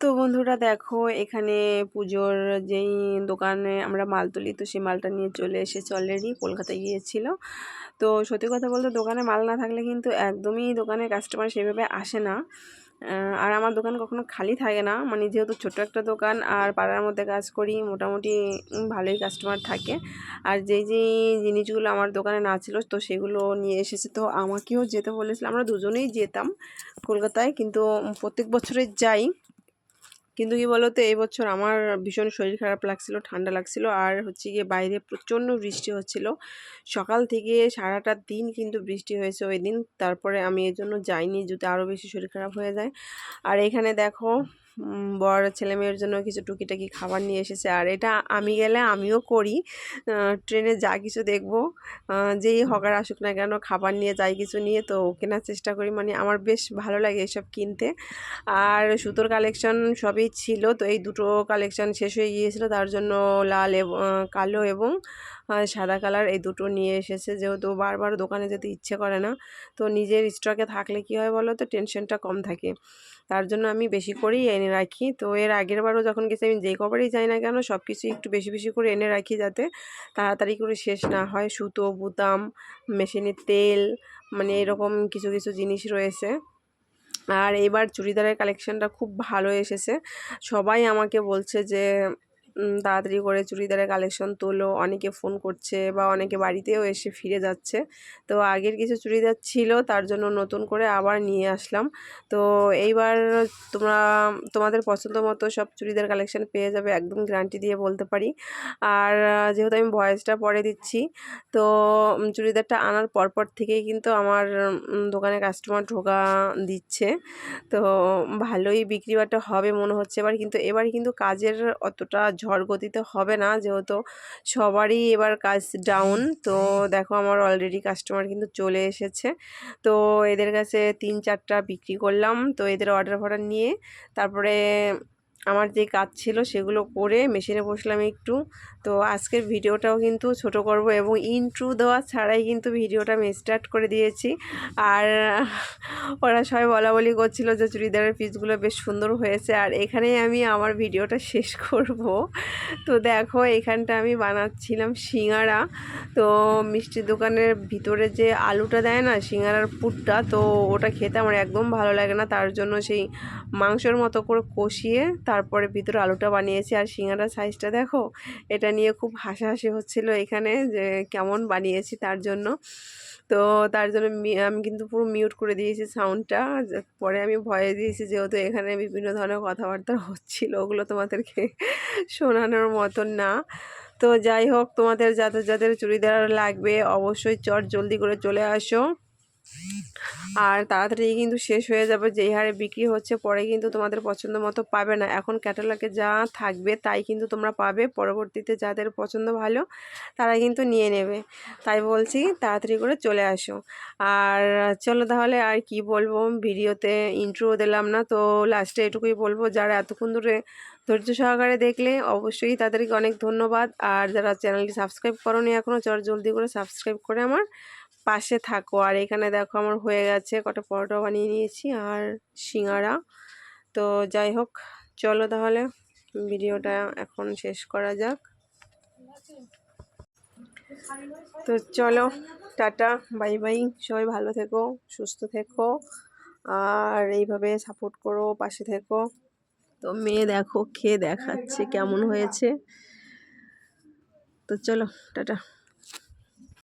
তো বন্ধুরা দেখো, এখানে পুজোর যেই দোকানে আমরা মাল তুলি, তো সেই মালটা নিয়ে চলে এসেছে অলরেডি কলকাতায় গিয়েছিল। তো সত্যি কথা বলতে দোকানে মাল না থাকলে কিন্তু একদমই দোকানে কাস্টমার সেভাবে আসে না। আর আমার দোকান কখনো খালি থাকে না মানে যেহেতু ছোট একটা দোকান, আর পাড়ার মধ্যে কাজ করি, মোটামুটি ভালোই কাস্টমার থাকে। আর যেই যেই জিনিসগুলো আমার দোকানে না ছিল, তো সেগুলো নিয়ে এসেছে। তো আমাকেও যেতে বলেছিল, আমরা দুজনেই যেতাম কলকাতায়, কিন্তু প্রত্যেক বছরে যাই। কিন্তু কি বলতো, এই বছর আমার ভীষণ শরীর খারাপ লাগছিল, ঠান্ডা লাগছিল, আর হচ্ছে গিয়ে বাইরে প্রচণ্ড বৃষ্টি হচ্ছিল। সকাল থেকে সারাটা দিন কিন্তু বৃষ্টি হয়েছে ওই দিন, তারপরে আমি এর জন্য যাইনি, যদি আরও বেশি শরীর খারাপ হয়ে যায়। আর এখানে দেখো বর ছেলে মেয়ের জন্য কিছু টুকিটাকি খাবার নিয়ে এসেছে। আর এটা আমি গেলে আমিও করি। ট্রেনে যা কিছু দেখব। যেই হকার আসুক না কেন খাবার নিয়ে যাই কিছু নিয়ে তো কেনার চেষ্টা করি। মানে আমার বেশ ভালো লাগে এসব কিনতে। আর সুতোর কালেকশন সবই ছিল। তো এই দুটো কালেকশন শেষ হয়ে গিয়েছিল। তার জন্য লাল এবং কালো এবং সাদা কালার এই দুটো নিয়ে এসেছে। যেহেতু বারবার দোকানে যেতে ইচ্ছে করে না, তো নিজের স্টকে থাকলে কি হয় বলো তো টেনশনটা কম থাকে। তার জন্য আমি বেশি করেই এনে রাখি। তো এর আগের বারও যখন গেছি, আমি যেই কবারই যাই না কেন সব কিছু একটু বেশি বেশি করে এনে রাখি যাতে তাড়াতাড়ি করে শেষ না হয়। সুতো, বুতাম, মেশিনের তেল মানে এরকম কিছু কিছু জিনিস রয়েছে। আর এবার চুড়িদারের কালেকশনটা খুব ভালো এসেছে। সবাই আমাকে বলছে যে তাড়াতাড়ি করে চুড়িদারের কালেকশন তোলো, অনেকে ফোন করছে বা অনেকে বাড়িতেও এসে ফিরে যাচ্ছে। তো আগের কিছু চুড়িদার ছিল, তার জন্য নতুন করে আবার নিয়ে আসলাম। তো এইবার তোমরা, তোমাদের পছন্দ মতো সব চুড়িদার কালেকশন পেয়ে যাবে, একদম গ্যারান্টি দিয়ে বলতে পারি। আর যেহেতু আমি ভয়েসটা পরে দিচ্ছি, তো চুড়িদারটা আনার পরপর থেকেই কিন্তু আমার দোকানে কাস্টমার ঢোকা দিচ্ছে। তো ভালোই বিক্রি বাটা হবে মনে হচ্ছে। এবার কিন্তু এবার কিন্তু কাজের অতটা ঝড় গতিতে হবে না যেহেতু সবারই এবার কাজ ডাউন তো দেখো আমার অলরেডি কাস্টমার কিন্তু চলে এসেছে। তো এদের কাছে তিন চারটা বিক্রি করলাম তো এদের অর্ডার ফর্ডার নিয়ে তারপরে আমার যে কাজ ছিল সেগুলো করে মেশিনে বসলাম একটু। তো আজকের ভিডিওটাও কিন্তু ছোট করব এবং ইন্ট্রু দেওয়া ছাড়াই কিন্তু ভিডিওটা আমি স্টার্ট করে দিয়েছি। আর ওরা সবাই বলা বলি করছিল যে চুড়িদারের পিসগুলো বেশ সুন্দর হয়েছে আর এখানেই আমি আমার ভিডিওটা শেষ করব। তো দেখো এখানটা আমি বানাচ্ছিলাম সিঙ্গারা। তো মিষ্টির দোকানের ভিতরে যে আলুটা দেয় না সিঙ্গারার পুরটা, তো ওটা খেতে আমার একদম ভালো লাগে না। তার জন্য সেই মাংসের মতো করে কষিয়ে তারপরে ভিতরে আলুটা বানিয়েছি আর সিঙ্গারার সাইজটা দেখো, এটা নিয়ে খুব হাসাহাসি হচ্ছিল এখানে যে কেমন বানিয়েছি তার জন্য। তো তার জন্য আমি কিন্তু পুরো মিউট করে দিয়েছি সাউন্ডটা পরে আমি ভয়ে দিয়েছি যেহেতু এখানে বিভিন্ন ধরনের কথাবার্তা হচ্ছিল, ওগুলো তোমাদেরকে শোনানোর মতন না। তো যাই হোক, তোমাদের যাদের যাদের চুড়িদার লাগবে অবশ্যই চট জলদি করে চলে আসো। আর তাড়াতাড়ি কিন্তু শেষ হয়ে যাবে, যেই হারে বিক্রি হচ্ছে, পরে কিন্তু তোমাদের পছন্দ মতো পাবে না। এখন ক্যাটালগে যা থাকবে, তাই কিন্তু তোমরা পাবে। পরবর্তীতে যাদের পছন্দ ভালো, তারা কিন্তু নিয়ে নেবে। তাই বলছি, তাড়াতাড়ি করে চলে আসো। আর চলো তাহলে, আর কি বলব? ভিডিওতে ইন্ট্রো দিলাম না, তো লাস্টে এটুকুই বলব, যারা এতক্ষণ ধরে ধৈর্য সহকারে দেখলে, অবশ্যই তাদেরকে অনেক ধন্যবাদ। আর যারা চ্যানেলটি সাবস্ক্রাইব করোনি এখনও চট জলদি করে সাবস্ক্রাইব করে আমার পাশে থাকো। আর এখানে দেখো আমার হয়ে গেছে কটা পরোটা বানিয়ে নিয়েছি আর সিঙ্গারা। তো যাই হোক, চলো তাহলে ভিডিওটা এখন শেষ করা যাক। তো চলো, টাটা, বাই বাই। সবাই ভালো থেকো, সুস্থ থেকো, আর এইভাবে সাপোর্ট করো, পাশে থেকো। তো মেয়ে দেখো, খেয়ে দেখাচ্ছে কেমন হয়েছে। তো চলো, টাটা।